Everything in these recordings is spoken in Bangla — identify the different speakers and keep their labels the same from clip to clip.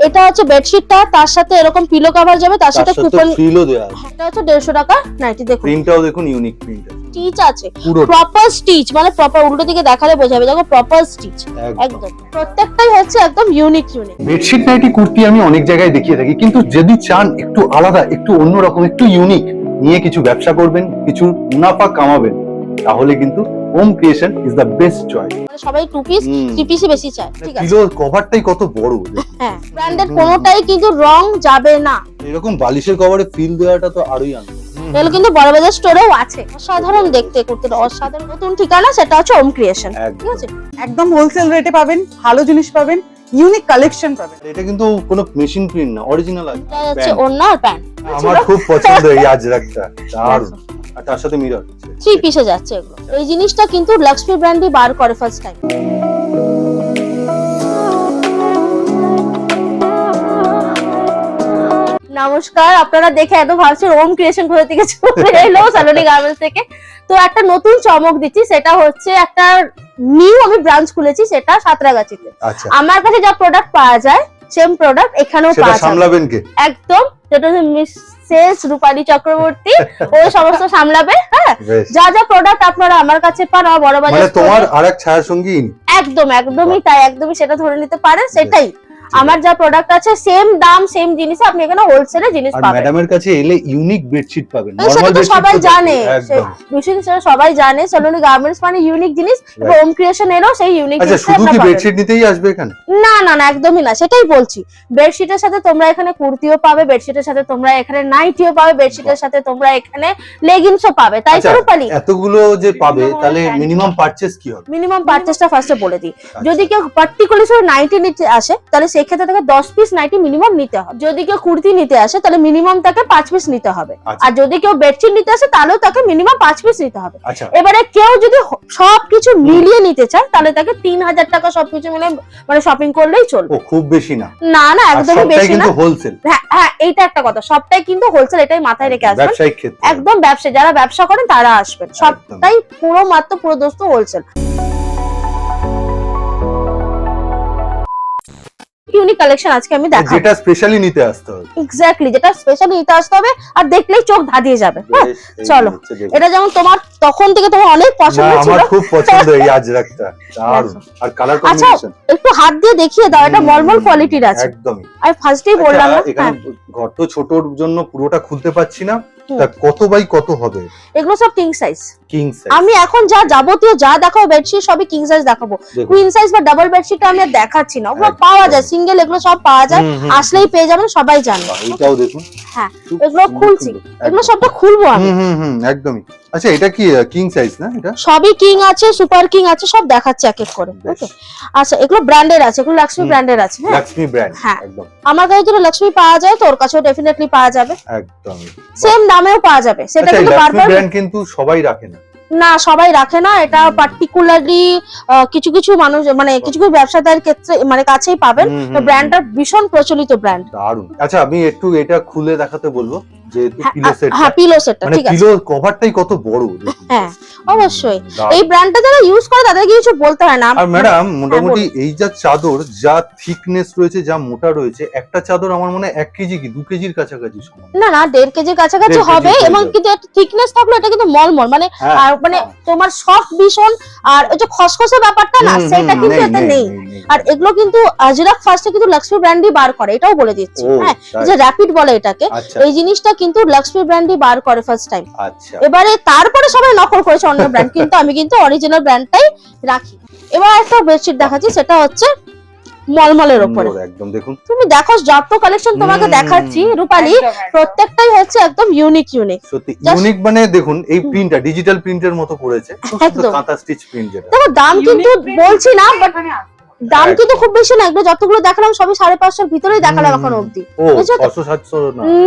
Speaker 1: এটা হচ্ছে বেডশিটটা তার সাথে এরকম পিলো কভার যাবে তার সাথে কুপন
Speaker 2: ফ্রিলও দেওয়া আছে।
Speaker 1: এটা হচ্ছে দেড়শো টাকা নাইটি দেখুন।
Speaker 2: প্রিন্টটাও দেখুন ইউনিক প্রিন্ট
Speaker 1: স্টিচ আছে। প্রপার স্টিচ মানে প্রপার উল্টো দিকে দেখালে বোঝা যাবে দেখো প্রপার স্টিচ একদম। প্রত্যেকটাই হচ্ছে একদম unique unique
Speaker 3: bedsheet nighty kurti আমি অনেক জায়গায় দেখিয়ে থাকি কিন্তু যদি চান একটু আলাদা একটু অন্যরকম একটু ইউনিক নিয়ে কিছু ব্যবসা করবেন কিছু মুনাফা কামাবেন তাহলে কিন্তু Home Creation is the best choice
Speaker 1: মানে সবাই টু পিস থ্রি পিসই বেশি চায় ঠিক আছে?
Speaker 2: পিলোর কভারটাই কত বড়
Speaker 1: হ্যাঁ ব্র্যান্ডেড কোনোটাই কিন্তু রং যাবে না।
Speaker 2: এরকম বালিশের কভারে ফিল দেওয়াটা তো আরোই আনন্দ।
Speaker 1: এগুলো কিন্তু বড় বাজার স্টোরেও আছে। অসাধারণ দেখতে কুর্তিটা অসাধারণ নতুন ঠিকানা সেটা হচ্ছে ওম ক্রিয়েশন ঠিক আছে?
Speaker 4: একদম হোলসেল রেটে পাবেন ভালো জিনিস পাবেন ইউনিক কালেকশন পাবেন।
Speaker 2: এটা কিন্তু কোনো মেশিন প্রিন্ট না অরিজিনাল আছে
Speaker 1: এটা হচ্ছে
Speaker 2: Pant।
Speaker 1: ওড়না আর প্যান্ট।
Speaker 2: আমার খুব পছন্দ এই আজরাকটা দারুণ। আর তার সাথে মিরর
Speaker 1: থ্রি পিসে যাচ্ছে এগুলো। এই জিনিসটা কিন্তু ব্র্যান্ডই বার করে ফার্স্ট টাইম নমস্কার আপনারা দেখে এত ভাবছেন ওম ক্রিয়েশন কোথা থেকে চলে এলো সালোনি গার্মেন্টস থেকে। তো একটা নতুন চমক দিচ্ছি সেটা হচ্ছে একটা নিউ আমি ব্রাঞ্চ খুলেছি সেটা সাঁতরাগাছিতে।
Speaker 2: আচ্ছা।
Speaker 1: আমার কাছে যা প্রোডাক্ট পাওয়া যায় সেম প্রোডাক্ট এখানেও পাওয়া যায়।
Speaker 2: সামলাবেন কে?
Speaker 1: একদম যেটা হচ্ছে মিসেস রূপালী চক্রবর্তী ও সমস্ত সামলাবে হ্যাঁ? যা যা প্রোডাক্ট আপনারা আমার কাছে পান আমার বড় বাজার
Speaker 2: মানে তোমার আরেক ছায়া সঙ্গী
Speaker 1: একদম একদমই তাই একদমই সেটা ধরে নিতে পারেন সেটাই। আমার যা প্রোডাক্ট আছে সেম দাম সেম জিনিস আপনি এখানে হোলসেলে জিনিস
Speaker 2: আর
Speaker 1: পাবেন।
Speaker 2: ম্যাডামের কাছে এলে ইউনিক বেডশিট পাবেন।
Speaker 1: সেটা
Speaker 2: নরমাল
Speaker 1: তো সবাই জানে। বিষয় সেটা সবাই জানে। সলোনি গার্মেন্টস মানে ইউনিক জিনিস। হোম ক্রিয়েশন এরও সেই ইউনিক জিনিস
Speaker 2: আচ্ছা শুধু কি বেডশিট নিতেই আসবে এখানে?
Speaker 1: না না না একদমই না। সেটাই বলছি। বেডশিটের সাথে তোমরা এখানে কুর্তিও পাবে বেডশিটের সাথে তোমরা এখানে নাইটিও পাবে বেডশিটের সাথে তোমরা এখানে লেগিংসও পাবে। তাই তো
Speaker 2: আচ্ছা,
Speaker 1: রূপালী
Speaker 2: এতগুলো যে পাবে তাহলে মিনিমাম পারচেজ কি হবে?
Speaker 1: মিনিমাম পারচেসটা ফার্স্টে বলে দিই।
Speaker 2: আচ্ছা।
Speaker 1: যদি কেউ পার্টিকুলার শুধু নাইটি নিতে আসে তাহলে সেক্ষেত্রে তাকে দশ পিস নাইটি মিনিমাম নিতে হবে। যদি কেউ কুর্তি নিতে আসে তাহলে মিনিমাম তাকে পাঁচ পিস নিতে হবে।
Speaker 2: আচ্ছা।
Speaker 1: আর যদি কেউ বেডশিট নিতে আসে তাহলেও তাকে মিনিমাম পাঁচ পিস নিতে হবে।
Speaker 2: আচ্ছা।
Speaker 1: এবারে কেউ যদি সবকিছু মিলিয়ে নিতে চায় তাহলে তাকে তিন হাজার টাকা সবকিছু মিলে মানে শপিং করলেই চলবে।
Speaker 2: খুব বেশি না।
Speaker 1: না না একদমই বেশি না।
Speaker 2: হোলসেল
Speaker 1: হ্যাঁ হ্যাঁ এইটা একটা কথা। সবটাই কিন্তু হোলসেল এটাই মাথায় রেখে আসবেন। একদম ব্যবসা যারা ব্যবসা করেন তারা আসবেন। সবটাই পুরো মাত্র পুরো দোস্ত হোলসেল ইউনিক কালেকশন আজকে আমি দেখাবো?
Speaker 2: যেটা স্পেশালি নিতে আসতে হবে।
Speaker 1: এক্স্যাক্টলি যেটা স্পেশালি নিতে আসতে হবে আর দেখলেই চোখ ধাঁধিয়ে যাবে হ্যাঁ? চলো। এটা যেমন তোমার তখন থেকে তোমার অনেক পছন্দ ছিল।
Speaker 2: আমার খুব পছন্দ এই আজরাকটা দারুণ। আর কালার
Speaker 1: আচ্ছা,
Speaker 2: কম্বিনেশন
Speaker 1: একটু হাত দিয়ে দেখিয়ে দাও এটা মলমল কোয়ালিটির আছে।
Speaker 2: একদমই।
Speaker 1: আমি ফার্স্টেই বললাম না।
Speaker 2: আচ্ছা, এখানে
Speaker 1: হ্যাঁ,
Speaker 2: ঘর তো ছোটর জন্য পুরোটা খুলতে পারছি না। তা কত বাই কত হবে?
Speaker 1: এগুলো সব কিং সাইজ
Speaker 2: কিং সাইজ
Speaker 1: আমি এখন যা যাবতীয় যা দেখাবো বেডশিট সবই কিং সাইজ দেখাবো। কুইন সাইজ বা ডাবল বেডশিট আমি আর দেখাচ্ছি না। ওগুলো পাওয়া যায় সিঙ্গেল এগুলো সব পাওয়া যায়। আসলেই পেয়ে যাবেন সবাই জানবে।
Speaker 2: এটাও দেখুন।
Speaker 1: হ্যাঁ, এগুলো খুলছি। এগুলো সবটা খুলবো আমি।
Speaker 2: হুম হুম একদমই। আচ্ছা এটা কি কিং সাইজ না এটা?
Speaker 1: সবই কিং আছে সুপার কিং আছে সব দেখাচ্ছে এক এক করে। ওকে? আচ্ছা এগুলো ব্র্যান্ডের আছে এগুলো লক্ষ্মী ব্র্যান্ডের আছে হ্যাঁ?
Speaker 2: লক্ষ্মী ব্র্যান্ড
Speaker 1: হ্যাঁ।
Speaker 2: একদম।
Speaker 1: আমার কাছে যেটা লক্ষ্মী পাওয়া যায় তোর কাছেও ডেফিনেটলি পাওয়া যাবে।
Speaker 2: একদমই।
Speaker 1: সেম দামেও পাওয়া যাবে। সেটা
Speaker 2: আচ্ছা
Speaker 1: কিন্তু বারবার
Speaker 2: ব্র্যান্ড কিন্তু সবাই রাখে না।
Speaker 1: না সবাই রাখে না এটা পার্টিকুলারলি কিছু কিছু মানুষ মানে কিছু কিছু ব্যবসাদার ক্ষেত্রে মানে কাছেই পাবেন। তো ব্র্যান্ডটা ভীষণ প্রচলিত ব্র্যান্ড
Speaker 2: দারুণ। আচ্ছা আমি একটু এটা খুলে দেখাতে বলব। যেহেতু পিলো সেট
Speaker 1: হ্যাঁ পিলো সেটটা
Speaker 2: মানে
Speaker 1: ঠিক আছে।
Speaker 2: পিলো কভারটাই কত বড়
Speaker 1: হ্যাঁ, অবশ্যই। এই ব্র্যান্ডটা যারা ইউজ করে তাদেরকে কিছু বলতে হয় না।
Speaker 2: আর ম্যাডাম মোটামুটি
Speaker 1: হ্যাঁ,
Speaker 2: এই যা চাদর যা থিকনেস রয়েছে যা মোটা রয়েছে একটা চাদর আমার মনে হয় এক কেজি কি দু কেজির কাছাকাছি
Speaker 1: না না দেড় কেজির কাছাকাছি হবে এবং কিন্তু থিকনেস থাকলে এটা কিন্তু মলমল। মানে
Speaker 2: হ্যাঁ,
Speaker 1: আর মানে তোমার সফট ভীষণ আর ওই যে খসখসে ব্যাপারটা না সেটা কিন্তু এতে
Speaker 2: নেই।
Speaker 1: আর এগুলো কিন্তু আজরাক ফার্স্টে কিন্তু লক্ষ্মী ব্র্যান্ডই বার করে এটাও বলে দিচ্ছি। হ্যাঁ যে র্যাপিড বলে এটাকে
Speaker 2: আচ্ছা।
Speaker 1: এই জিনিসটা কিন্তু লক্ষ্মী ব্র্যান্ডই বার করে ফার্স্ট টাইম
Speaker 2: আচ্ছা।
Speaker 1: এবারে তারপরে সবাই নকল করেছে অন্য ব্র্যান্ড কিন্তু আমি কিন্তু অরিজিনাল ব্র্যান্ডটাই রাখি। এবার একটা বেডশিট দেখাচ্ছি সেটা হচ্ছে মলমলের ওপরে
Speaker 2: সুন্দর, একদম দেখুন।
Speaker 1: তুমি দেখো যত কালেকশন তোমাকে দেখাচ্ছি রূপালী প্রত্যেকটাই হচ্ছে একদম ইউনিক ইউনিক
Speaker 2: সত্যি ইউনিক মানে দেখুন এই প্রিন্টটা ডিজিটাল প্রিন্টের মতো করেছে।
Speaker 1: একদম।
Speaker 2: কাঁথা স্টিচ প্রিন্ট যেটা।
Speaker 1: দেখো দাম কিন্তু বলছি না বাট দাম। কিন্তু খুব বেশি না এগুলো যতগুলো দেখালাম সবই সাড়ে পাঁচশোর ভিতরেই দেখালাম এখন অব্দি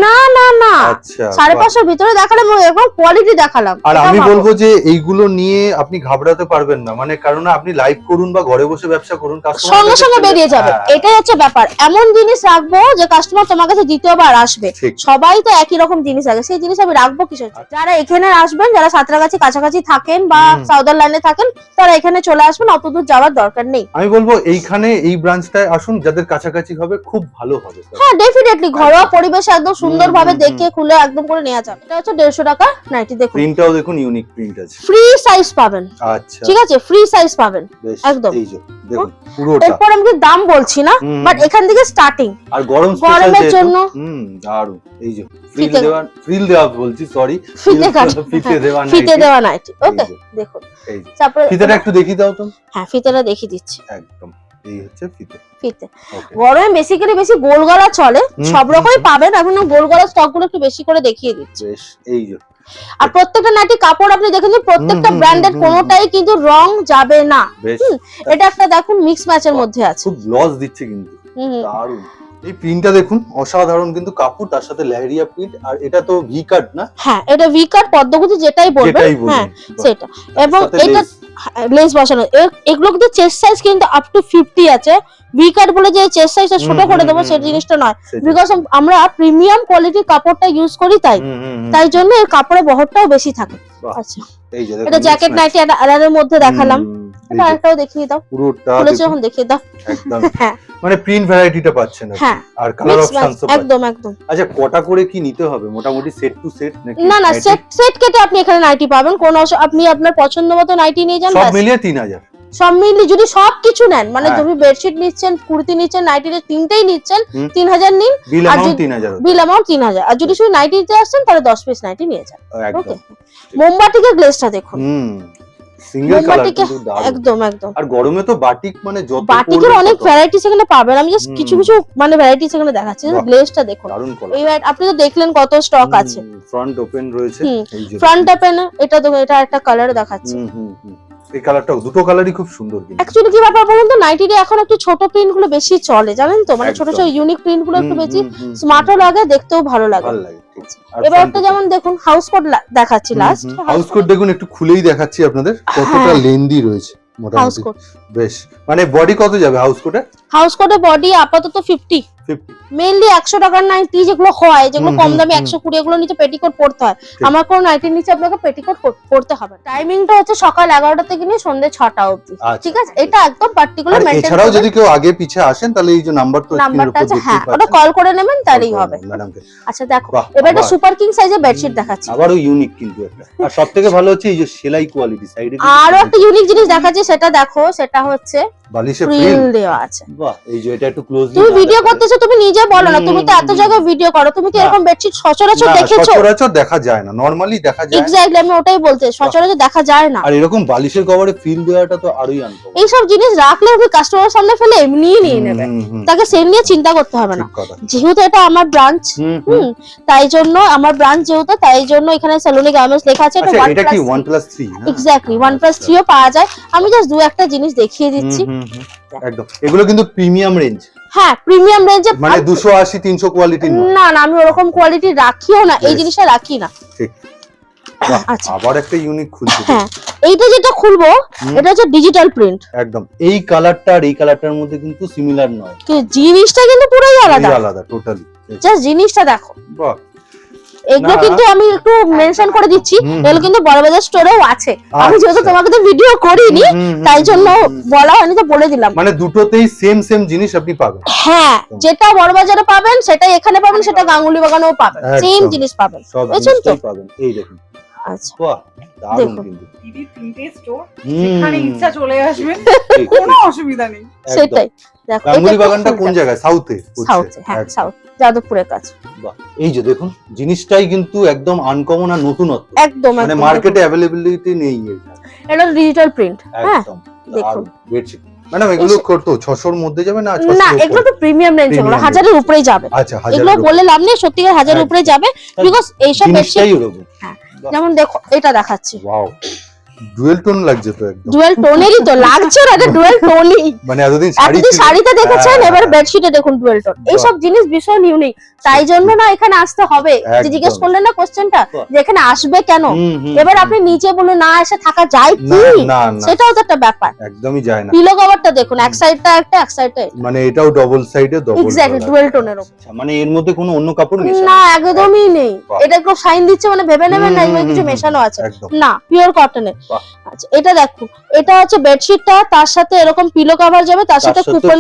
Speaker 2: না?
Speaker 1: না না
Speaker 2: আচ্ছা
Speaker 1: সাড়ে। পাঁচশোর ভিতরে দেখালাম এবং কোয়ালিটি দেখালাম।
Speaker 2: আর আমি বলব যে এইগুলো নিয়ে আপনি ঘাবড়াতে পারবেন না। মানে কারণ আপনি লাইভ করুন বা ঘরে বসে ব্যবসা করুন
Speaker 1: সঙ্গে সঙ্গে বেরিয়ে যাবে।
Speaker 2: হ্যাঁ,
Speaker 1: এটাই হচ্ছে ব্যাপার। এমন জিনিস রাখব যে কাস্টমার তোমার কাছে দ্বিতীয়বার আসবে। সবাই তো একই রকম জিনিস আছে সেই জিনিস আমি রাখব কিসের? জন্য? যারা এখানে আসবেন যারা সাঁতরাগাছি কাছাকাছি থাকেন বা। সাউদার লাইনে থাকেন তারা এখানে চলে আসবেন। অত দূর যাওয়ার দরকার নেই।
Speaker 2: আমি বলব এইখানে এই ব্রাঞ্চটায় আসুন যাদের কাছাকাছি হবে খুব ভালো হবে
Speaker 1: হ্যাঁ ডেফিনেটলি ঘরোয়া পরিবেশে একদম সুন্দরভাবে দেখে খুলে একদম করে নেওয়া যাবে। এটা হচ্ছে দেড়শো টাকা নাইটি দেখুন।
Speaker 2: প্রিন্টটাও দেখুন ইউনিক প্রিন্ট আছে।
Speaker 1: ফ্রি সাইজ পাবেন।
Speaker 2: আচ্ছা।
Speaker 1: ঠিক আছে ফ্রি সাইজ পাবেন। একদম।
Speaker 2: এই যে দেখুন পুরোটা।
Speaker 1: এরপর আমি দাম বলছি না? বাট এখান থেকে স্টার্টিং
Speaker 2: আর গরম
Speaker 1: গরমের জন্য।
Speaker 2: হুম দারুণ এই যে ফ্রিল দেওয়া ফ্রিল দেওয়া বলছি সরি
Speaker 1: ফিতে
Speaker 2: ফিতে দেওয়া
Speaker 1: ফিতে দেওয়া নাইটি ওকে দেখুন।
Speaker 2: এই যে। ফিতেটা একটু দেখিয়ে দাও তো।
Speaker 1: হ্যাঁ ফিতেটা দেখিয়ে দিচ্ছি।
Speaker 2: একদম। এই হচ্ছে ফিতে।
Speaker 1: ফিতে। গরমে বেসিক্যালি বেশি গোল গলা চলে সব রকমই পাবেন এখন গোল গলা স্টকগুলো একটু বেশি করে দেখিয়ে দিচ্ছি।
Speaker 2: বেশ এই যে।
Speaker 1: আর প্রত্যেকটা নাইটি কাপড় আপনি দেখেন প্রত্যেকটা ব্র্যান্ডের কোনোটাই কিন্তু রং যাবে না। এটা একটা দেখুন মিক্স ম্যাচের মধ্যে আছে।
Speaker 2: খুব লস দিচ্ছে কিন্তু।
Speaker 1: হুম।
Speaker 2: এই প্রিন্টটা দেখুন অসাধারণ কিন্তু কাপড় তার সাথে লেহেরিয়া প্রিন্ট আর এটা তো ভি কাট না?
Speaker 1: হ্যাঁ এটা ভি কাট পদ্মগুতি যেটাই বলবেন হ্যাঁ সেটা। এবং এটা। লেস বসানো। এগুলো কিন্তু চেস্ট সাইজ কিন্তু আপ টু ফিফটি আছে। ভি কাট বলে যে চেস্ট সাইজটা ছোট করে দেবো সেই জিনিসটা নয়। বিকজ আমরা প্রিমিয়াম কোয়ালিটির কাপড়টা ইউজ করি তাই। তাই জন্য এর কাপড়ের বহরটাও বেশি থাকে। আচ্ছা। এটা জ্যাকেট নাইটি একটা আলাদার মধ্যে দেখালাম। আরেকটাও দেখিয়ে দাও।
Speaker 2: পুরোটা
Speaker 1: খুলেছে
Speaker 2: দেখুন,
Speaker 1: যখন দেখিয়ে দাও।
Speaker 2: একদম।
Speaker 1: হ্যাঁ।
Speaker 2: মানে প্রিন্ট ভ্যারাইটিটা পাচ্ছেন আপনি।
Speaker 1: হ্যাঁ।
Speaker 2: আর কালার অপশনস
Speaker 1: একদম একদম।
Speaker 2: আচ্ছা কটা করে কি নিতে হবে? মোটামুটি সেট টু সেট নাকি
Speaker 1: না না সেট সেট কেটে আপনি এখানে নাইটি পাবেন। কোন আপনি আপনার পছন্দ মতো নাইটি নিয়ে যান
Speaker 2: সব মিলিয়ে তিন হাজার।
Speaker 1: সব মিলিয়ে যদি সব কিছু নেন মানে
Speaker 2: হ্যাঁ।
Speaker 1: তুমি বেডশিট নিচ্ছেন কুর্তি নিচ্ছেন নাইটি তিনটেই নিচ্ছেন। তিন হাজার নিন। আর যদি-
Speaker 2: তিন হাজার
Speaker 1: বিল অ্যামাউন্ট তিন হাজার। আর যদি শুধু নাইটি নিতে আসছেন তাহলে দশ পিস নাইটি নিয়ে যান।
Speaker 2: একদম।
Speaker 1: মোমবাটিকের গ্লেজটা দেখুন।
Speaker 2: হুম। সিঙ্গেল কালার কিন্তু দারুণ।
Speaker 1: একদম একদম।
Speaker 2: আর গরমে তো বাটিক মানে যত
Speaker 1: বাটিকের
Speaker 2: পরবে
Speaker 1: অনেক
Speaker 2: তত
Speaker 1: ভ্যারাইটি সেখানে পাবেন। আমি জাস্ট
Speaker 2: হুম।
Speaker 1: কিছু কিছু মানে ভ্যারাইটি সেখানে দেখাচ্ছি।
Speaker 2: বাহ।
Speaker 1: গ্লেজটা দেখুন।
Speaker 2: দারুণ কলার
Speaker 1: এই আপনি তো দেখলেন কত স্টক আছে।
Speaker 2: ফ্রন্ট ওপেন রয়েছে।
Speaker 1: হুম।
Speaker 2: এই যে
Speaker 1: ফ্রন্ট ওপেন এটা দেখুন এটা একটা কালার দেখাচ্ছি।
Speaker 2: হুম, হুম, হুম। এই কালারটাও দুটো কালারই খুব সুন্দর কিন্তু।
Speaker 1: অ্যাকচুয়ালি কি ব্যাপার বলুন তো নাইটিতে এখন একটু ছোট প্রিন্টগুলো বেশি চলে জানেন তো? মানে ছোট ছোট ইউনিক প্রিন্টগুলো একটু বেশি স্মার্টও লাগে দেখতেও ভালো লাগে।
Speaker 2: ভালো লাগে।
Speaker 1: এবার একটা যেমন দেখুন হাউস কোট দেখাচ্ছি লাস্ট
Speaker 2: হাউস কোট দেখুন একটু খুলেই দেখাচ্ছি আপনাদের কতটা
Speaker 1: হ্যাঁ।
Speaker 2: লেন্দি রয়েছে মোটামুটি। বেশ। মানে বডি কত যাবে হাউস কোটে
Speaker 1: হাউস কোটের বডি আপাতত ফিফটি মেইনলি একশো টাকার নাইটি যেগুলো হয় যেগুলো কম দামে একশো কুড়ি এগুলো নিচে পেটিকোট পড়তে হয়। আমার কোনো নাইটির নিচে আপনাকে পেটিকোট পড়তে হবে টাইমিংটা হচ্ছে সকাল এগারোটা থেকে নিয়ে সন্ধ্যে ছটা অবধি।
Speaker 2: আচ্ছা।
Speaker 1: ঠিক আছে? এটা একদম পার্টিকুলার মেনটেন
Speaker 2: এছাড়াও যদি কেউ আগে পিছে আসেন তাহলে এই যে নাম্বার তো
Speaker 1: নাম্বারটা আছে হ্যাঁ ওটা কল করে নেবেন তাহলেই হবে। আচ্ছা দেখো এবার একটা সুপার কিং সাইজের বেডশিট দেখাচ্ছি।
Speaker 2: আবারও ইউনিক কিন্তু একটা। আর সব থেকে ভালো হচ্ছে এই যে সেলাই কোয়ালিটি সাইডে
Speaker 1: আরও একটা ইউনিক জিনিস দেখাচ্ছি সেটা দেখো সেটা হচ্ছে
Speaker 2: বালিশে
Speaker 1: ফ্রিল দেওয়া আছে।
Speaker 2: বাহ এই যে এটা একটু ক্লোজলি
Speaker 1: তুমি ভিডিও করতেছো তুমি নিজে বলো না তুমি তো এত জায়গায় ভিডিও করো তুমি কি এরকম বেডশিট সচরাচর দেখেছ?
Speaker 2: সচরাচর দেখা যায় না নরমালি দেখা যায়।
Speaker 1: এক্স্যাক্টলি আমি ওটাই বলতে সচরাচর দেখা যায় না।
Speaker 2: আর এরকম বালিশের কভারে ফিল দেওয়াটা তো আরোই আনকমন
Speaker 1: এইসব জিনিস রাখলে আপনি কাস্টমার সামনে ফেলে এমনিই নিয়ে নেবে। তাকে সেল নিয়ে চিন্তা করতে হবে না। যেহেতু এটা আমার ব্রাঞ্চ
Speaker 2: হুম,
Speaker 1: তাই জন্য আমার ব্রাঞ্চ যেহেতু তাই জন্য এখানে সেলুনি গার্মেন্টস লেখা আছে এটা
Speaker 2: আচ্ছা এটা কি
Speaker 1: plus
Speaker 2: one plus three
Speaker 1: exactly one plus থ্রিও পাওয়া যায়। আমি জাস্ট দু একটা জিনিস দেখিয়ে দিচ্ছি।
Speaker 2: একদম। এগুলো কিন্তু প্রিমিয়াম রেঞ্জ
Speaker 1: হ্যাঁ প্রিমিয়াম রেঞ্জে
Speaker 2: মানে দুশো আশি তিনশো কোয়ালিটি
Speaker 1: না না আমি ওরকম কোয়ালিটি রাখিও না এই জিনিসটা রাখি না।
Speaker 2: ঠিক।
Speaker 1: আচ্ছা।
Speaker 2: আবার একটা ইউনিক খুলছে।
Speaker 1: হ্যাঁ এইটা যেটা খুলবো এটা হচ্ছে ডিজিটাল প্রিন্ট
Speaker 2: একদম। এই কালারটা আর এই কালারটার মধ্যে কিন্তু সিমিলার নয়।
Speaker 1: জিনিসটা কিন্তু পুরোই আলাদা।
Speaker 2: আলাদা টোটালি
Speaker 1: জাস্ট জিনিসটা দেখো।
Speaker 2: বাহ।
Speaker 1: এগুলো কিন্তু আমি একটু মেনশন করে দিচ্ছি। এগুলো কিন্তু বড়বাজার স্টোরেও আছে। আমি যেহেতু
Speaker 2: আচ্ছা।
Speaker 1: তোমাকে তো ভিডিও করিনি তাই জন্য। বলা হয়নি তো বলে দিলাম।
Speaker 2: মানে দুটোতেই সেম সেম জিনিস আপনি পাবেন।
Speaker 1: হ্যাঁ যেটা বড়বাজারে পাবেন সেটা এখানে পাবেন সেটা গাঙ্গুলি বাগানেও পাবেন। সেম জিনিস পাবেন। বুঝছেন তো?
Speaker 2: পাবেন। এই দেখুন।
Speaker 1: আচ্ছা।
Speaker 2: বাহ দারুণ কিন্তু।
Speaker 4: দিদি প্রিন্টেড স্টোর যেখানে ইচ্ছা চলে আসবেন কোনো অসুবিধা নেই।
Speaker 1: সেটাই। দেখো
Speaker 2: গাঙ্গুলি বাগানটা কোন জায়গায়? সাউথে
Speaker 1: সাউথে হ্যাঁ সাউথ যাদবপুরের কাছে
Speaker 2: এই যে দেখুন জিনিসটাই কিন্তু একদম আনকমন আর নতুনত্ব।
Speaker 1: একদম
Speaker 2: মানে মার্কেটে অ্যাভেলেবিলিটি নেই এটা
Speaker 1: ডিজিটাল প্রিন্ট হ্যাঁ? দেখুন।
Speaker 2: বেডশিট ম্যাডাম এগুলো মধ্যে যাবে না
Speaker 1: না এগুলো তো প্রিমিয়াম রেঞ্জ এগুলো হাজারের উপরেই যাবে।
Speaker 2: আচ্ছা
Speaker 1: এগুলো বলে লাভ নেই সত্যিকার হাজারের উপরে যাবে বিকজ এইসব বেডশিট
Speaker 2: জিনিসটাই
Speaker 1: যেমন দেখো এটা দেখাচ্ছি।
Speaker 2: ওয়াও ডুয়েল টোন লাগছে তো একদম।
Speaker 1: ডুয়েল টোনেরই তো লাগছে না এটা ডুয়েল টোনই।
Speaker 2: মানে এতদিন শাড়ি
Speaker 1: এতদিন শাড়িতে দেখেছেন?
Speaker 2: হ্যাঁ,
Speaker 1: এবার। বেডশিটে দেখুন ডুয়েল টোন। এইসব জিনিস ভীষণ ইউনিক তাই জন্য না এখানে আসতে হবে। যে জিজ্ঞেস করলেন না কোশ্চেনটা। যে এখানে আসবে কেন? এবার আপনি নিচে বলে না এসে থাকা যায় কি? সেটাও তো একটা ব্যাপার।
Speaker 2: একদমই যায় না।
Speaker 1: পিলো কভারটা দেখুন এক সাইডটা একটা এক সাইডটা
Speaker 2: মানে এটাও ডবল সাইডে ডবল
Speaker 1: এক্স্যাক্টলি ডুয়েল টোনের
Speaker 2: মানে এর মধ্যে কোনো অন্য কাপড়
Speaker 1: না একদমই নেই। এটা একটু শাইন দিচ্ছে মানে ভেবে নেবেন না কিছু মেশানো আছে। না পিওর কটনের। আচ্ছা এটা দেখো এটা হচ্ছে বেডশিটটা তার সাথে এরকম পিলো কভার যাবে তার সাথে কুপন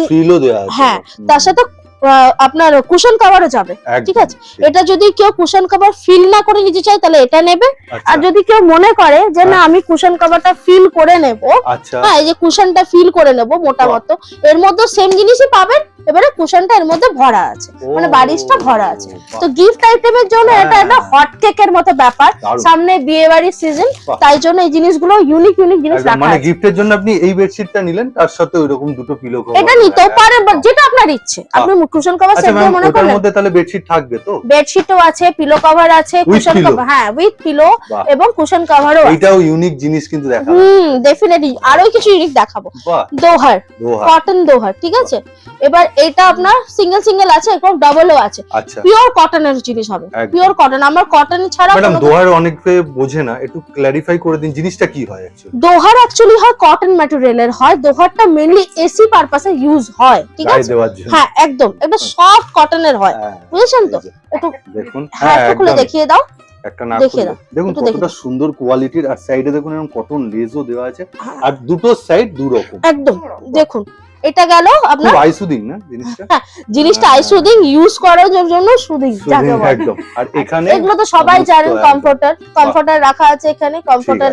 Speaker 1: হ্যাঁ, তার সাথে আপনার কুশন কভারও যাবে ঠিক আছে? এটা যদি কেউ কুশন কভার ফিল না করে নিতে চায় তাহলে এটা নেবে।
Speaker 2: আচ্ছা,
Speaker 1: আর যদি কেউ মনে করে যে না আমি কুশন কভারটা ফিল করে নেব
Speaker 2: আচ্ছা।
Speaker 1: হ্যাঁ এই যে কুশনটা ফিল করে নেব মোটা
Speaker 2: বাহ।
Speaker 1: এর মধ্যে সেম জিনিসই পাবেন। এবারে কুশনটা এর মধ্যে ভরা আছে মানে বালিশটা ভরা আছে। তো গিফট আইটেমের জন্য এটা একটা
Speaker 2: হ্যাঁ।
Speaker 1: হট কেকের মতো ব্যাপার। সামনে বিয়ে বাড়ির সিজন তাই জন্য এই জিনিসগুলো ইউনিক ইউনিক জিনিস রাখা
Speaker 2: মানে গিফটের জন্য আপনি এই বেডশিটটা নিলেন তার সাথে ওইরকম দুটো পিলো
Speaker 1: এটা নিতেও পারেন বাট যেটা আপনার ইচ্ছে আপনি কুশন কভার
Speaker 2: আচ্ছা
Speaker 1: সেট
Speaker 2: ম্যাম
Speaker 1: মনে করলেন?
Speaker 2: মধ্যে তাহলে বেডশিট থাকবে তো?
Speaker 1: বেডশিটও আছে পিলো কভার আছে কুশন কভার হ্যাঁ উইথ পিলো এবং কুশন কভারও আছে।
Speaker 2: এইটাও ইউনিক জিনিস কিন্তু দেখা
Speaker 1: হুম ডেফিনেটলি আরও কিছু ইউনিক দেখাবো। দোহার কটন দোহার ঠিক আছে? এবার এটা আপনার সিঙ্গেল সিঙ্গেল আছে এবং ডাবলও আছে।
Speaker 2: আচ্ছা।
Speaker 1: পিওর কটনের জিনিস হবে। পিওর কটন আমার কটন ছাড়া
Speaker 2: ম্যাডাম দোহার অনেকে বোঝে না একটু ক্ল্যারিফাই করে দিন জিনিসটা কি হয় অ্যাকচুয়ালি
Speaker 1: দোহার অ্যাকচুয়ালি হয় কটন ম্যাটেরিয়ালের হয় দোহারটা মেইনলি এসি পারপাসে ইউজ হয় ঠিক আছে? হ্যাঁ একদম এটা সফট কটনের হয়
Speaker 2: হ্যাঁ,
Speaker 1: বুঝেছেন তো? একটু
Speaker 2: দেখুন
Speaker 1: হ্যাঁ একটু খুলে দেখিয়ে দাও
Speaker 2: একটা না। দেখুন কতটা সুন্দর কোয়ালিটির আর সাইডে দেখুন এরকম কটন লেজও দেওয়া আছে আর দুটো সাইড দু রকম
Speaker 1: একদম দেখুন এটা গেল আপনার
Speaker 2: আইসুদিং না জিনিসটা?
Speaker 1: জিনিসটা
Speaker 2: হ্যাঁ।
Speaker 1: আইসুদিং ইউজ করার জন্য সুদিং যাকে বলে।
Speaker 2: একদম। আর এখানে
Speaker 1: এগুলো তো সবাই জানেন। কমফোর্টার কমফোর্টার রাখা আছে এখানে কমফোর্টার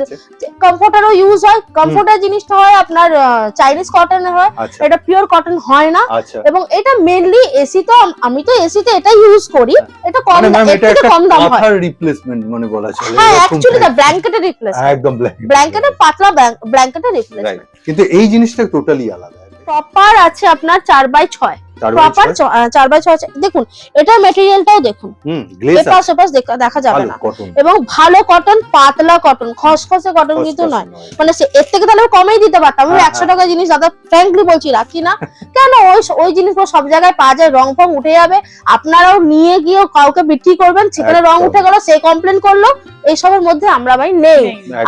Speaker 1: কমফোর্টারও ইউজ হয় কমফোর্টার জিনিসটা হয় আপনার চাইনিজ কটন হয়
Speaker 2: আচ্ছা।
Speaker 1: এটা পিওর কটন হয় না।
Speaker 2: আচ্ছা।
Speaker 1: এবং এটা মেইনলি এসি তো আমি তো এসিতে এটা ইউজ করি এটা কম
Speaker 2: মানে এটা একটা
Speaker 1: কম দাম হয়।
Speaker 2: রিপ্লেসমেন্ট মানে বলা চলে
Speaker 1: হ্যাঁ অ্যাকচুয়ালি। দা ব্ল্যাঙ্কেটের রিপ্লেস
Speaker 2: একদম ব্ল্যাক
Speaker 1: ব্ল্যাঙ্কেটের পাতলা ব্ল্যাঙ্কেটের রিপ্লেস
Speaker 2: কিন্তু এই জিনিসটা টোটালি আলাদা।
Speaker 1: প্রপার আছে আপনার চার বাই ছয়। প্রপার চার বাই ছয় দেখুন এটার মেটেরিয়ালটাও দেখুন। এপাশ দেখা দেখা যাবে না। এবং ভালো কটন পাতলা কটন খসখসে কটন কিন্তু নয়। মানে এর থেকে তাহলে কমেই দিতে পারতাম। আমি
Speaker 2: হ্যাঁ,
Speaker 1: একশো
Speaker 2: হ্যাঁ।
Speaker 1: টাকা জিনিস দাদা ফ্র্যাঙ্কলি বলছি রাখি না। কেন? ওই ওই জিনিসগুলো সব জায়গায় পাওয়া যায় রং ফং উঠে যাবে। আপনারাও নিয়ে গিয়ে কাউকে বিক্রি করবেন সেখানে রং উঠে গেল সে কমপ্লেন করল। এইসবের মধ্যে আমরা ভাই নেই।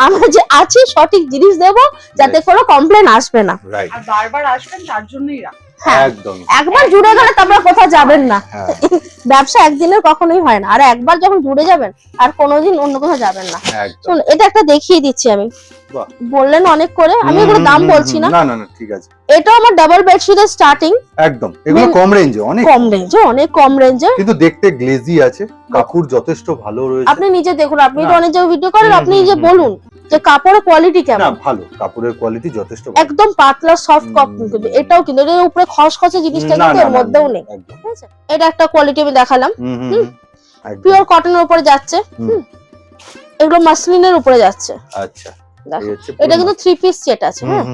Speaker 1: আমরা যে আছি সঠিক জিনিস দেব যাতে কোনো কমপ্লেন আসবে না।
Speaker 4: আর বারবার আসবেন তার জন্যই রাখ
Speaker 2: একদম।
Speaker 1: একবার জুড়ে গেলে তারপরে কোথাও যাবেন না।
Speaker 2: হ্যাঁ।
Speaker 1: ব্যবসা একদিনের কখনোই হয় না। আর একবার যখন জুড়ে যাবেন আর কোনোদিন অন্য কোথাও যাবেন না। এটা একটা দেখিয়ে দিচ্ছি আমি। বললেন অনেক করে আমি এগুলো দাম বলছি না।
Speaker 2: না না না ঠিক আছে।
Speaker 1: এটা আমার ডাবল বেডশিটের স্টার্টিং
Speaker 2: একদম এগুলো কম রেঞ্জে অনেক।
Speaker 1: কম রেঞ্জে অনেক কম রেঞ্জে
Speaker 2: কিন্তু দেখতে গ্লেজি আছে কাপড় যথেষ্ট ভালো রয়েছে।
Speaker 1: আপনি নিজে দেখুন আপনি তো অনেক জায়গায় ভিডিও করেন আপনি নিজে বলুন যে কাপড়ের কোয়ালিটি
Speaker 2: না
Speaker 1: কেমন?
Speaker 2: ভালো কাপড়ের কোয়ালিটি যথেষ্ট।
Speaker 1: একদম পাতলা সফট কটন কিন্তু। এটাও কিন্তু এটার উপরে খসখসে জিনিসটা কিন্তু এর মধ্যেও নেই। ঠিক আছে? এটা একটা কোয়ালিটি আমি দেখালাম। পিওর কটনের উপরে যাচ্ছে। এগুলো মাসলিনের উপরে যাচ্ছে।
Speaker 2: আচ্ছা।
Speaker 1: এটা কিন্তু থ্রি পিস সেট আছে হ্যাঁ।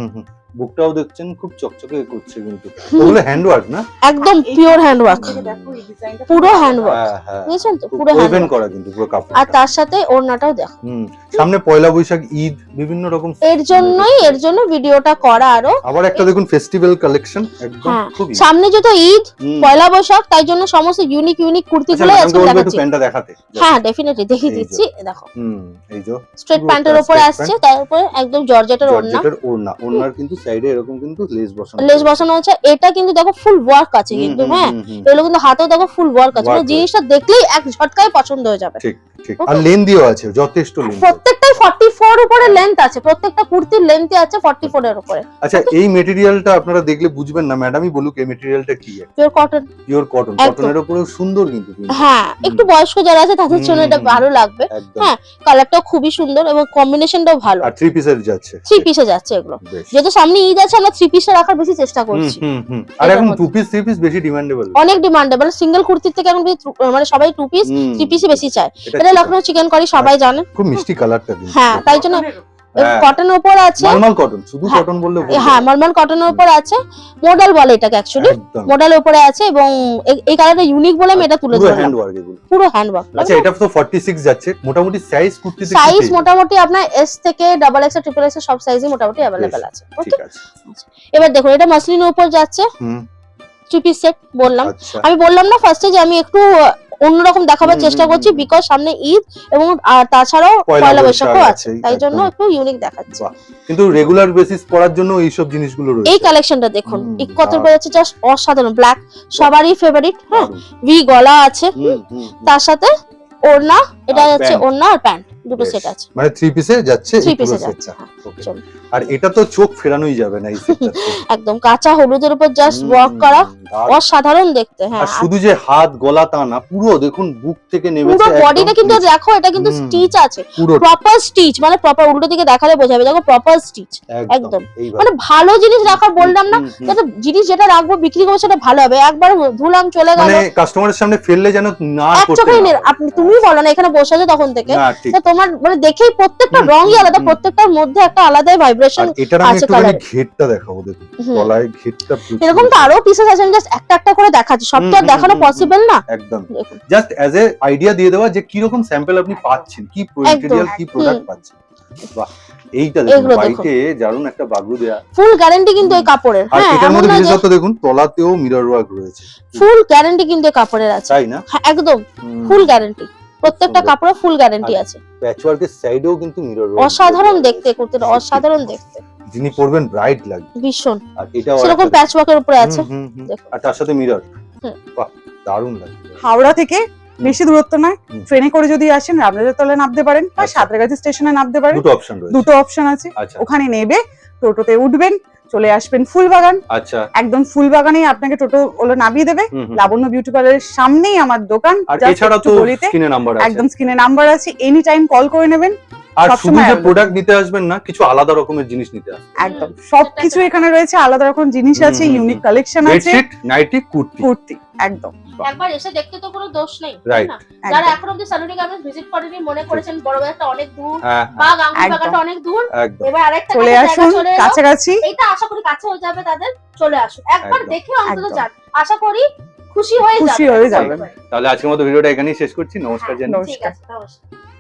Speaker 2: বুকটাও দেখছেন খুব চকচকে করছে কিন্তু। ওগুলো হ্যান্ডওয়ার্ক না?
Speaker 1: একদম পিওর হ্যান্ডওয়ার্ক
Speaker 4: দেখো এই ডিজাইনটা
Speaker 1: পুরো হ্যান্ডওয়ার্ক
Speaker 2: হ্যাঁ হ্যাঁ।
Speaker 1: বুঝেছেন তো? পুরো হ্যান্ডওয়ার্ক
Speaker 2: করা কিন্তু পুরো কাপড়
Speaker 1: আর তার সাথে ওড়নাটাও দেখো।
Speaker 2: হুম সামনে পয়লা বৈশাখ ঈদ বিভিন্ন রকম
Speaker 1: এর জন্যই এর জন্য ভিডিওটা করা আরও।
Speaker 2: আবার একটা দেখুন ফেস্টিভ্যাল কালেকশন একদম
Speaker 1: হ্যাঁ,
Speaker 2: খুবই।
Speaker 1: সামনে যেহেতু ঈদ পয়লা বৈশাখ তাই জন্য সমস্ত ইউনিক ইউনিক কুর্তি গুলো
Speaker 2: ম্যাডামকে
Speaker 1: আজকে দেখাচ্ছি।
Speaker 2: প্যান্টটা দেখাতে।
Speaker 1: হ্যাঁ ডেফিনেটলি দেখিয়ে দিচ্ছি দেখো।
Speaker 2: হুম এই যে।
Speaker 1: স্ট্রেট প্যান্টের উপরে আসছে তার উপরে একদম জর্জেটের ওড়না।
Speaker 2: জর্জেটের ওড়না। ওড়নার কিন্তু সাইডে এরকম কিন্তু লেস বসানো
Speaker 1: লেস বসানো আছে। এটা কিন্তু দেখো ফুল ওয়ার্ক আছে কিন্তু হ্যাঁ? এগুলো কিন্তু হাতেও দেখো ফুল ওয়ার্ক আছে। মানে জিনিসটা দেখলেই এক ঝটকায় পছন্দ হয়ে যাবে।
Speaker 2: ঠিক ঠিক। আর লেন দিও আছে যথেষ্ট লেন
Speaker 1: প্রত্যেকটাই 44 উপরে লেন্থ আছে। প্রত্যেকটা কুর্তির লেন্থ আছে 44 এর উপরে।
Speaker 2: আচ্ছা এই মেটেরিয়ালটা আপনারা দেখলে বুঝবেন না ম্যাডামই বলুক এই মেটেরিয়ালটা কি।
Speaker 1: পিওর কটন
Speaker 2: পিওর কটন কটনের উপরেও সুন্দর কিন্তু
Speaker 1: হ্যাঁ একটু বয়স্ক যারা আছে তাদের জন্য এটা ভালো লাগবে। হ্যাঁ, কালারটাও খুবই সুন্দর এবং কম্বিনেশনটাও ভালো।
Speaker 2: আর থ্রি পিসের যাচ্ছে।
Speaker 1: থ্রি পিসে যাচ্ছে এগুলো। যেহেতু সামনে ঈদ আছে আমরা থ্রি পিসে রাখার বেশি চেষ্টা করছি।
Speaker 2: হুম, হুম। আর এখন টু পিস থ্রি পিস বেশি ডিমান্ডেবল
Speaker 1: অনেক ডিমান্ডেবল সিঙ্গেল কুর্তির থেকে এখন মানে সবাই টু পিস থ্রি পিসই বেশি চায়। এটা লখনউ চিকেন কারি সবাই জানে।
Speaker 2: খুব মিষ্টি কালারটা
Speaker 1: হ্যাঁ তাই জন্য
Speaker 2: হ্যাঁ।
Speaker 1: কটনের উপর আছে
Speaker 2: নরমাল কটন শুধু
Speaker 1: হ্যাঁ,
Speaker 2: কটন বললে
Speaker 1: হ্যাঁ। নর্মাল কটনের উপর আছে। মডেল বলে এটাকে অ্যাকচুয়ালি মডেলের উপরে আছে এবং এই কালারটা ইউনিক বলে আমি এটা তুলে
Speaker 2: পুরো
Speaker 1: ধরলাম।
Speaker 2: হ্যান্ড ওয়ার্ক এগুলো।
Speaker 1: পুরো
Speaker 2: আচ্ছা এটা তো 46 যাচ্ছে। মোটামুটি সাইজ কুর্তিতে কি
Speaker 1: সাইজ মোটামুটি আপনার এস থেকে ডাবল এক্স ট্রিপল এক্স সব সাইজই মোটামুটি অ্যাভেলেবেল আছে। ওকে এবার দেখুন এটা মাসলিনের উপর যাচ্ছে।
Speaker 2: হুম।
Speaker 1: থ্রি পিস সেট বললাম।
Speaker 2: আচ্ছা।
Speaker 1: আমি বললাম না ফার্স্টে যে আমি একটু অন্যরকম দেখাবার চেষ্টা করছি বিকজ সামনে ঈদ এবং তাছাড়াও
Speaker 2: পয়লা
Speaker 1: বৈশাখও আছে তাই জন্য একটু ইউনিক দেখাচ্ছে।
Speaker 2: কিন্তু রেগুলার বেসিস পড়ার জন্য এই সব জিনিসগুলো রয়েছে।
Speaker 1: এই কালেকশনটা দেখুন কত
Speaker 2: দারুণ।
Speaker 1: আছে জাস্ট অসাধারণ ব্ল্যাক সবারই ফেভারিট হ্যাঁ ভি গলা আছে। তার সাথে ওড়না এটা হচ্ছে ওড়না আর প্যান্ট দুটো সেট আছে।
Speaker 2: মানে থ্রি পিসে যাচ্ছে
Speaker 1: থ্রি পিসে যাচ্ছে হ্যাঁ।
Speaker 2: আর এটা তো চোখ ফেরানোই যাবে না এই
Speaker 1: একদম কাঁচা হলুদের উপর জাস্ট ওয়ার্ক করা অসাধারণ দেখতে হ্যাঁ
Speaker 2: আর শুধু যে হাত গলা তা না পুরো দেখুন বুক থেকে নেমেছে
Speaker 1: পুরো বডিটা কিন্তু দেখো এটা কিন্তু স্টিচ আছে। প্রপার স্টিচ মানে প্রপার উল্টো দিকে দেখালে বোঝাবে দেখো প্রপার স্টিচ একদম। মানে ভালো জিনিস রাখা বললাম না
Speaker 2: হুম।
Speaker 1: জিনিস যেটা রাখব বিক্রি করব সেটা ভালো হবে। একবার ধুলাম চলে গেল।
Speaker 2: মানে কাস্টমারের সামনে ফেললে যেন না করতে।
Speaker 1: আপনি তুমি বলো না এখানে বসে আছো তখন থেকে। তো তোমার মানে দেখেই প্রত্যেকটা রঙই আলাদা প্রত্যেকটার মধ্যে একটা আলাদাই ভাইব্রেশন আছে colour।
Speaker 2: ঘেরটা দেখাবো দেখুন। গলায় ঘেরটা
Speaker 1: এরকম তো আরও পিসেস আছে জাস্ট একটা একটা করে দেখাচ্ছি সব তো আর দেখানো পসিবল না।
Speaker 2: একদম। জাস্ট অ্যাজ এ আইডিয়া দিয়ে দেওয়া যে কি রকম স্যাম্পল আপনি পাচ্ছেন কি মেটেরিয়াল কি প্রোডাক্ট পাচ্ছেন। বাহ এইটা দেখুন। বাইটে দারুণ একটা বাগরু দেয়া।
Speaker 1: ফুল গ্যারান্টি কিন্তু এই কাপড়ের। হ্যাঁ
Speaker 2: এটার মধ্যে
Speaker 1: না যে
Speaker 2: বিশেষত দেখুন তলাতেও মিরর ওয়ার্ক রয়েছে।
Speaker 1: ফুল গ্যারান্টি কিন্তু এই কাপড়ের আছে।
Speaker 2: তাই না?
Speaker 1: হ্যাঁ একদম। ফুল গ্যারান্টি প্রত্যেকটা। কাপড়ে ফুল গ্যারান্টি আছে।
Speaker 2: প্যাচওয়ার্কের সাইডেও কিন্তু মিরর
Speaker 1: অসাধারণ দেখতে কুর্তিটা অসাধারণ দেখতে।
Speaker 2: যিনি পরবেন ব্রাইট লাগবে।
Speaker 1: ভীষণ।
Speaker 2: আর এটাও
Speaker 1: সেরকম
Speaker 2: একটা-
Speaker 1: প্যাচ ওয়ার্কের উপরে আছে।
Speaker 2: আর তার সাথে মিরর। বাহ দারুণ লাগছে।
Speaker 4: হাওড়া থেকে বেশি দূরত্ব নয়। ট্রেনে করে যদি আসেন রামরাজার তলায় নামতে পারেন বা
Speaker 2: আচ্ছা।
Speaker 4: সাঁতরাগাছি স্টেশনে নামতে পারেন।
Speaker 2: দুটো অপশন রয়েছে।
Speaker 4: দুটো অপশন আছে।
Speaker 2: আচ্ছা।
Speaker 4: ওখানে নেবে টোটোতে উঠবেন চলে আসবেন ফুলবাগান।
Speaker 2: আচ্ছা।
Speaker 4: একদম ফুলবাগানেই আপনাকে টোটো ওলো নামিয়ে দেবে। লাবণ্য বিউটি পার্লারের সামনেই আমার দোকান।
Speaker 2: আর এছাড়া তো স্ক্রিনে নাম্বার আছে।
Speaker 4: একদম স্ক্রিনে নাম্বার আছে। এনি টাইম কল করে নেবেন।
Speaker 2: আর শুধু যে প্রোডাক্ট নিতে আসবেন না কিছু আলাদা রকমের জিনিস নিতে আসবেন।
Speaker 4: একদম। সবকিছু এখানে রয়েছে। আলাদা রকম জিনিস আছে। ইউনিক কালেকশন আছে।
Speaker 2: Bedsheet nighty kurti.
Speaker 4: কুর্তি একদম।
Speaker 1: একবার এসে দেখতে তো কোনো দোষ নেই
Speaker 2: Right.
Speaker 1: যারা
Speaker 4: একদম।
Speaker 1: এখন অব্দি সালুনি গার্মেন্টস ভিজিট করেনি মনে করেছেন বড় বাজারটা অনেক দূর
Speaker 2: হ্যাঁ
Speaker 1: বা গাঙ্গুলি বাগানটা অনেক দূর এবার আরেকটা
Speaker 4: চলে আসুন। কাছাকাছি।
Speaker 1: এটা আশা করি কাছে হয়ে যাবে তাদের চলে আসুন। একবার দেখে অন্তত যান। আশা করি খুশি হয়ে
Speaker 4: খুশি
Speaker 1: যাবে।
Speaker 4: হয়ে যাবেন।
Speaker 2: তাহলে আজকের মতো ভিডিওটা এখানেই শেষ করছি। নমস্কার জানি।
Speaker 4: নমস্কার।
Speaker 1: নমস্কার।